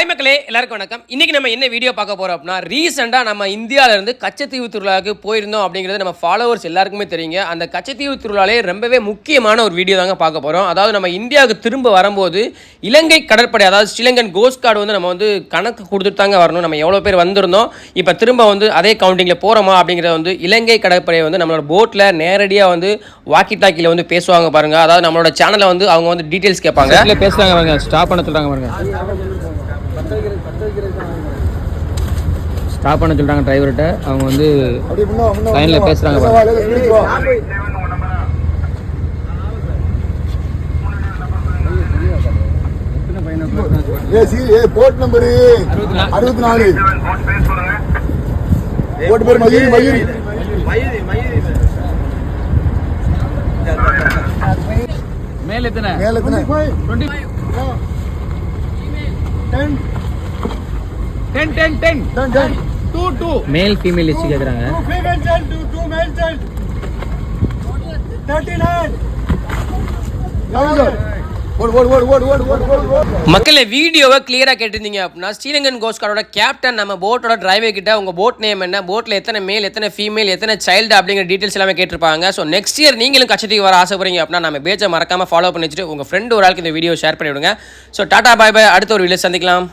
Hi மக்களே. எல்லாருக்கும் வணக்கம். இன்னைக்கு நம்ம என்ன வீடியோ பார்க்க போகிறோம் அப்படின்னா ரீசெண்டாக நம்ம இந்தியாவிலேருந்து கச்சத்தீவு திருவிழாவுக்கு போயிருந்தோம் அப்படிங்கிறது நம்ம ஃபாலோவர்ஸ் எல்லாருக்குமே தெரியுங்க. அந்த கச்சத்தீவு திருவிழாலே ரொம்பவே முக்கியமான ஒரு வீடியோ தாங்க பார்க்க போகிறோம் அதாவது நம்ம இந்தியாவுக்கு திரும்ப வரும்போது இலங்கை கடற்படை அதாவது ஸ்ரீலங்கன் கோஸ்ட் கார்டு வந்து நம்ம வந்து கணக்கு கொடுத்துட்டு தாங்க வரணும். நம்ம எவ்வளோ பேர் வந்திருந்தோம். இப்போ திரும்ப வந்து அதே கவுண்டிங்கில் போகிறோமா அப்படிங்கிறத வந்து இலங்கை கடற்படையை வந்து நம்மளோட போட்டில் நேரடியாக வந்து வாக்கி டாக்கியில் வந்து பேசுவாங்க பாருங்கள் அதாவது நம்மளோட சேனலில் வந்து அவங்க வந்து டீட்டெயில்ஸ் கேட்பாங்க. பேசுகிறாங்க பாருங்க. ஸ்டாப் பண்ண சொல்கிறாங்க பாருங்க. ஸ்டாப் பண்ண சொல்றாங்க டிரைவர்கிட்ட அவங்க வந்து லைன்ல பேசுறாங்க பாருங்க. ஏசி ஏ போட் நம்பர் அறுபத்தி நாலு. போட் பேர் மயூரி மயூரி. மேல எத்தனை? மேல எத்தனை? டென் 10 10 10 10 மேல் ஃபீமேல் இச்சு கேக்குறாங்க. 2 வீடியோவை கிளியராக கேட்டிருந்தீங்க அப்படின்னா ஸ்ரீரங்கன் கோஸ்காரோட கேப்டன் நம்ம போட்டோட டிரைவர் கிட்ட உங்கள் போட் நேம் என்ன போட்டில் எத்தனை மேல் எத்தனை ஃபீமேல் எத்தனை சைல்டு அப்படிங்கிற டீட்டெயில்ஸ் எல்லாமே கேட்டிருப்பாங்க. ஸோ நெக்ஸ்ட் இயர் நீங்களும் கச்சத்துக்கு வர ஆசைப்படுறீங்க அப்படின்னா நம்ம பேஜை மறக்காமல் ஃபாலோ பண்ணி வச்சுட்டு உங்கள் ஃப்ரெண்டு ஒரு ஆளுக்கு இந்த வீடியோ ஷேர் பண்ணிவிடுங்க. ஸோ டாடா பாய் பாய் அடுத்த ஒரு வீடியோ சந்திக்கலாம்.